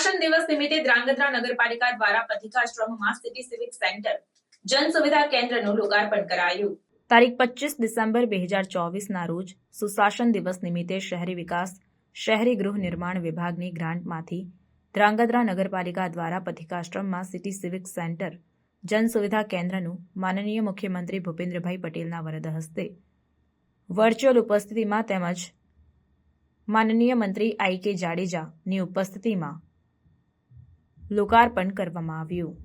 સુશાસન દિવસ નિમિત્તે ધ્રાંગધ્રા નગરપાલિકા દ્વારા પથિકાશ્રમમાં સિટી સિવિક સેન્ટર જન સુવિધા કેન્દ્રનું લોકાર્પણ કરાયું. તારીખ પચીસ ડિસેમ્બર બે હજાર ચોવીસના રોજ સુશાસન દિવસ નિમિત્તે શહેરી વિકાસ, શહેરી ગૃહ નિર્માણ વિભાગની ગ્રાન્ટમાંથી ધ્રાંગધ્રા નગરપાલિકા દ્વારા પથિકાશ્રમમાં સિટી સિવિક સેન્ટર જન સુવિધા કેન્દ્રનું માનનીય મુખ્યમંત્રી ભૂપેન્દ્રભાઈ પટેલના વરદ હસ્તે વર્ચ્યુઅલ ઉપસ્થિતિમાં તેમજ માનનીય મંત્રી આઈ કે જાડેજાની ઉપસ્થિતિમાં લોકાર્પણ કરવામાં આવ્યું.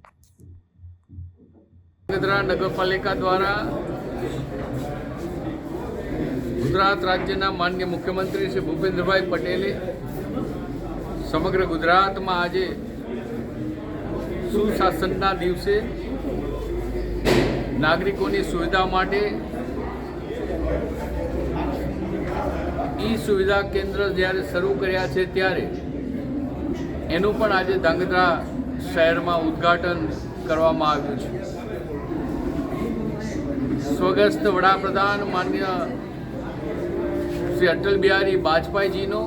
નગરપાલિકા દ્વારા ગુજરાત રાજ્યના માન્ય મુખ્યમંત્રી શ્રી ભૂપેન્દ્રભાઈ પટેલે સમગ્ર ગુજરાતમાં આજે સુશાસનના દિવસે નાગરિકોની સુવિધા માટે ઈ સુવિધા કેન્દ્ર જ્યારે શરૂ કર્યા છે ત્યારે એનું પણ આજે ધાંગધ્રા શહેરમાં ઉદ્ઘાટન કરવામાં આવ્યું છે. સ્વગસ્થ વડાપ્રધાન માન્ય શ્રી અટલ બિહારી વાજપેયીજીનો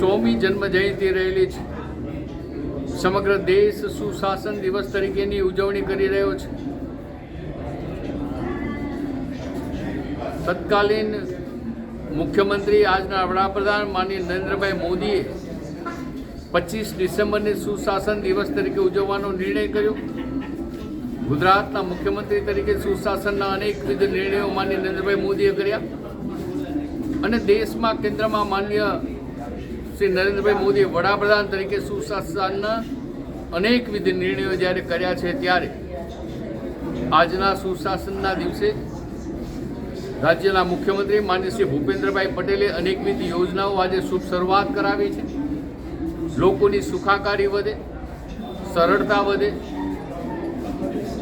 સોમી જન્મ જયંતિ રહેલી છે. સમગ્ર દેશ સુશાસન દિવસ તરીકેની ઉજવણી કરી રહ્યો છે. તત્કાલીન મુખ્યમંત્રી આજના વડાપ્રધાન માનીય નરેન્દ્રભાઈ મોદીએ પચીસ ડિસેમ્બરને સુશાસન દિવસ તરીકે ઉજવવાનો નિર્ણય કર્યો. ગુજરાતના મુખ્યમંત્રી તરીકે સુશાસનના અનેકવિધ નિર્ણયો માન્ય નરેન્દ્રભાઈ મોદીએ કર્યા અને દેશમાં કેન્દ્રમાં માન્ય શ્રી નરેન્દ્રભાઈ મોદીએ વડાપ્રધાન તરીકે સુશાસનના અનેકવિધ નિર્ણયો જ્યારે કર્યા છે ત્યારે આજના સુશાસનના દિવસે રાજ્યના મુખ્યમંત્રી માન્ય શ્રી ભૂપેન્દ્રભાઈ પટેલે અનેકવિધ યોજનાઓ આજે શુભ શરૂઆત કરાવી છે. લોકોની સુખાકારી વધે, સરળતા વધે,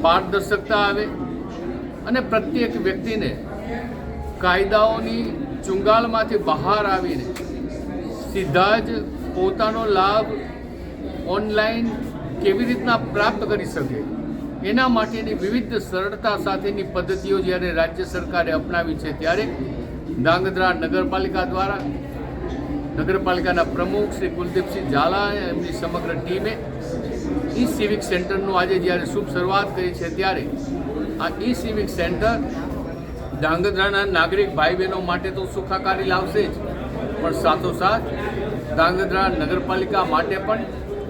પારદર્શકતા આવે અને પ્રત્યેક વ્યક્તિને કાયદાઓની ચુંગાલમાંથી બહાર આવીને સીધા જ પોતાનો લાભ ઓનલાઈન કેવી રીતના પ્રાપ્ત કરી શકે, એના માટેની વિવિધ સરળતા સાથેની પદ્ધતિઓ જ્યારે રાજ્ય સરકારે અપનાવી છે ત્યારે ધાંગધ્રા નગરપાલિકા દ્વારા નગરપાલિકાના પ્રમુખ શ્રી કુલદીપસિંહ ઝાલા એમની સમગ્ર ટીમે ઈ સિવિક સેન્ટરનું આજે જ્યારે શુભ શરૂઆત કરી છે ત્યારે આ ઈ સિવિક સેન્ટર ધાંગધ્રાના નાગરિક ભાઈ બહેનો માટે તો સુખાકારી લાવશે જ, પણ સાથોસાથ ધાંગધ્રા નગરપાલિકા માટે પણ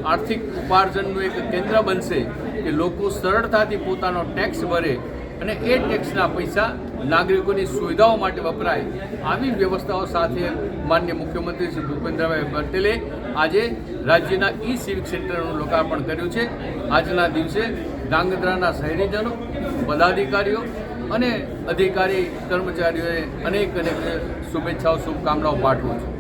આર્થિક ઉપાર્જનનું એક કેન્દ્ર બનશે કે લોકો સરળતાથી પોતાનો ટેક્સ ભરે અને એ ટેક્સના પૈસા નાગરિકોની સુવિધાઓ માટે વપરાય આવી વ્યવસ્થાઓ સાથે માન્ય મુખ્યમંત્રી શ્રી ભૂપેન્દ્રભાઈ પટેલે આજે રાજ્યના ઈ સિવિક સેન્ટરનું લોકાર્પણ કર્યું છે. આજના દિવસે ધાંગધ્રાના શહેરીજનો, પદાધિકારીઓ અને અધિકારી કર્મચારીઓએ અનેક અનેક શુભેચ્છાઓ, શુભકામનાઓ પાઠવું છું.